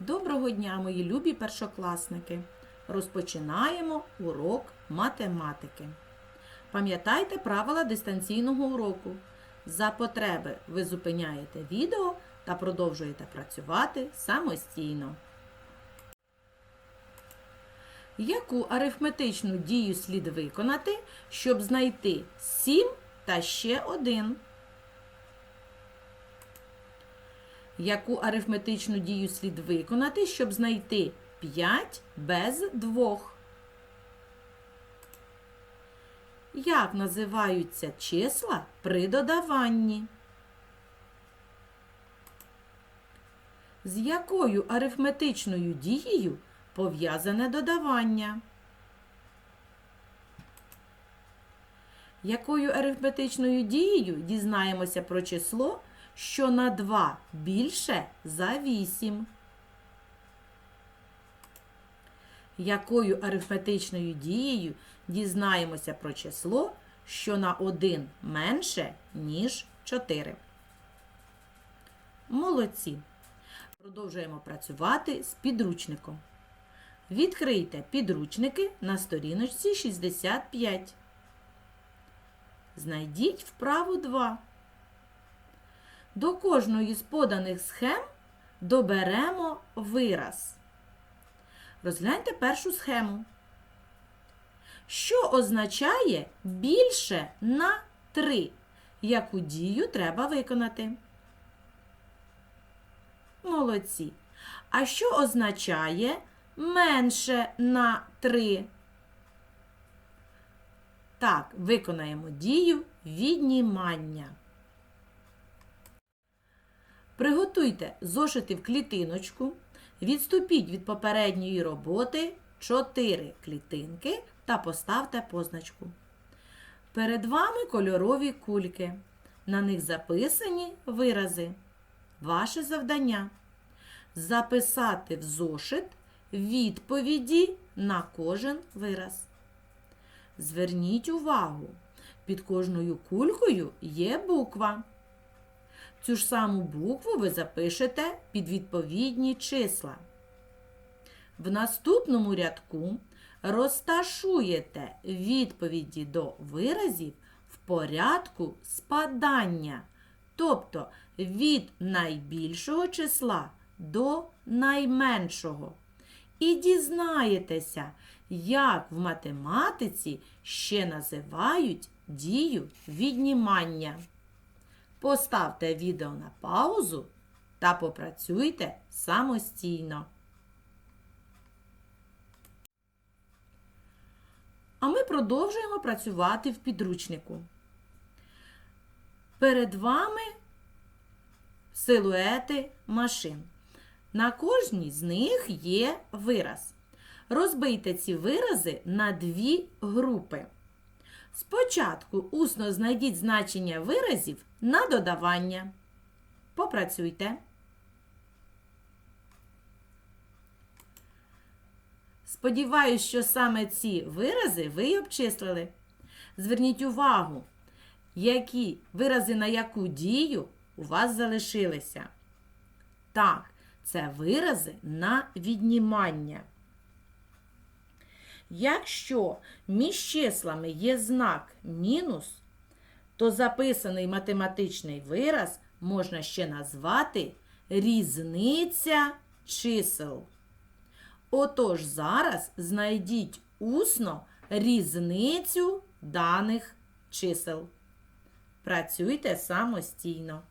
Доброго дня, мої любі першокласники! Розпочинаємо урок математики. Пам'ятайте правила дистанційного уроку. За потреби ви зупиняєте відео та продовжуєте працювати самостійно. Яку арифметичну дію слід виконати, щоб знайти 7 та ще 1? Яку арифметичну дію слід виконати, щоб знайти 5 без 2? Як називаються числа при додаванні? З якою арифметичною дією пов'язане додавання? Якою арифметичною дією дізнаємося про число, що на 2 більше за 8? Якою арифметичною дією дізнаємося про число, що на 1 менше, ніж 4? Молодці! Продовжуємо працювати з підручником. Відкрийте підручники на сторіночці 65. Знайдіть вправу 2. До кожної з поданих схем доберемо вираз. Розгляньте першу схему. Що означає більше на 3? Яку дію треба виконати? Молодці. А що означає менше на 3? Так, виконаємо дію віднімання. Приготуйте зошити в клітиночку, відступіть від попередньої роботи 4 клітинки та поставте позначку. Перед вами кольорові кульки. На них записані вирази. Ваше завдання записати в зошит відповіді на кожен вираз. Зверніть увагу, під кожною кулькою є буква. Цю ж саму букву ви запишете під відповідні числа. В наступному рядку розташуєте відповіді до виразів в порядку спадання, тобто від найбільшого числа до найменшого. І дізнаєтеся, як в математиці ще називають дію віднімання. Поставте відео на паузу та попрацюйте самостійно. А ми продовжуємо працювати в підручнику. Перед вами силуети машин. На кожній з них є вираз. Розбийте ці вирази на дві групи. Спочатку усно знайдіть значення виразів на додавання. Попрацюйте. Сподіваюсь, що саме ці вирази ви обчислили. Зверніть увагу, які вирази на яку дію у вас залишилися. Так, це вирази на віднімання. Якщо між числами є знак мінус, то записаний математичний вираз можна ще назвати різниця чисел. Отож, зараз знайдіть усно різницю даних чисел. Працюйте самостійно.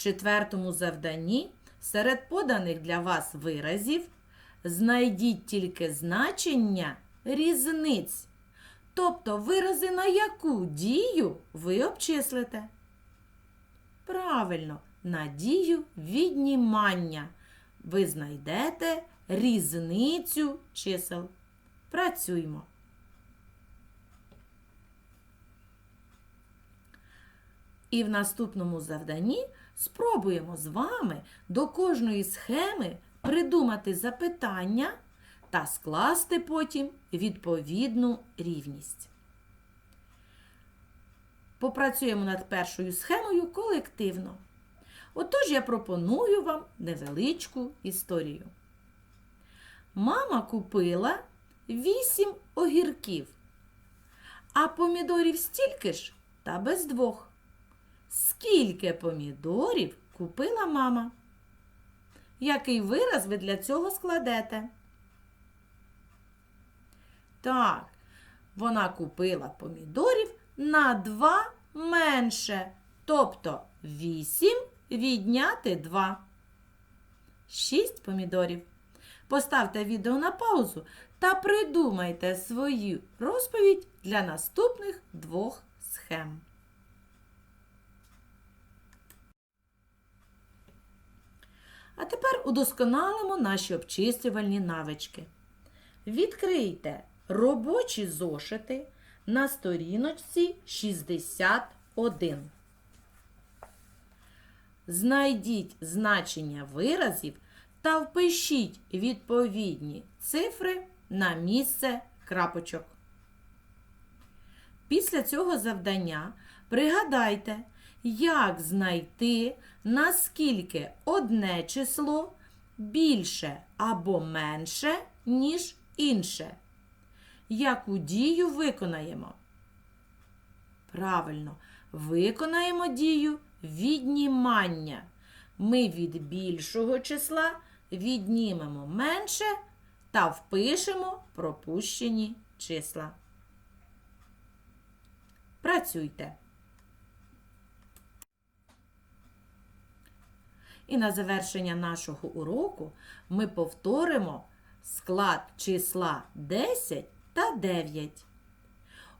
Четвертому завданні серед поданих для вас виразів знайдіть тільки значення різниць. Тобто вирази на яку дію ви обчислите. Правильно, на дію віднімання. Ви знайдете різницю чисел. Працюємо. І в наступному завданні спробуємо з вами до кожної схеми придумати запитання та скласти потім відповідну рівність. попрацюємо над першою схемою колективно. Отож я пропоную вам невеличку історію. Мама купила 8 огірків, а помідорів стільки ж та без двох. Скільки помідорів купила мама? Який вираз ви для цього складете? Так, вона купила помідорів на 2 менше, тобто 8 відняти 2. 6 помідорів. Поставте відео на паузу та придумайте свою розповідь для наступних двох схем. А тепер удосконалимо наші обчислювальні навички. Відкрийте робочі зошити на сторіночці 61. Знайдіть значення виразів та впишіть відповідні цифри на місце крапочок. Після цього завдання пригадайте, як знайти, наскільки одне число більше або менше, ніж інше. Яку дію виконаємо? Правильно, виконаємо дію віднімання. Ми від більшого числа віднімемо менше та впишемо пропущені числа. Працюйте. І на завершення нашого уроку ми повторимо склад числа 10 та 9.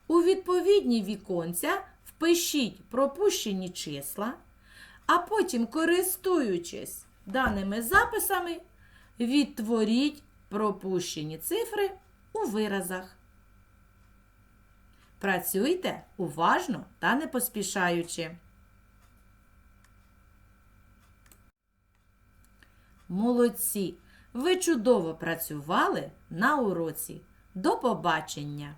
У відповідні віконця впишіть пропущені числа, а потім, користуючись даними записами, відтворіть пропущені цифри у виразах. Працюйте уважно та не поспішаючи. Молодці! Ви чудово працювали на уроці. До побачення!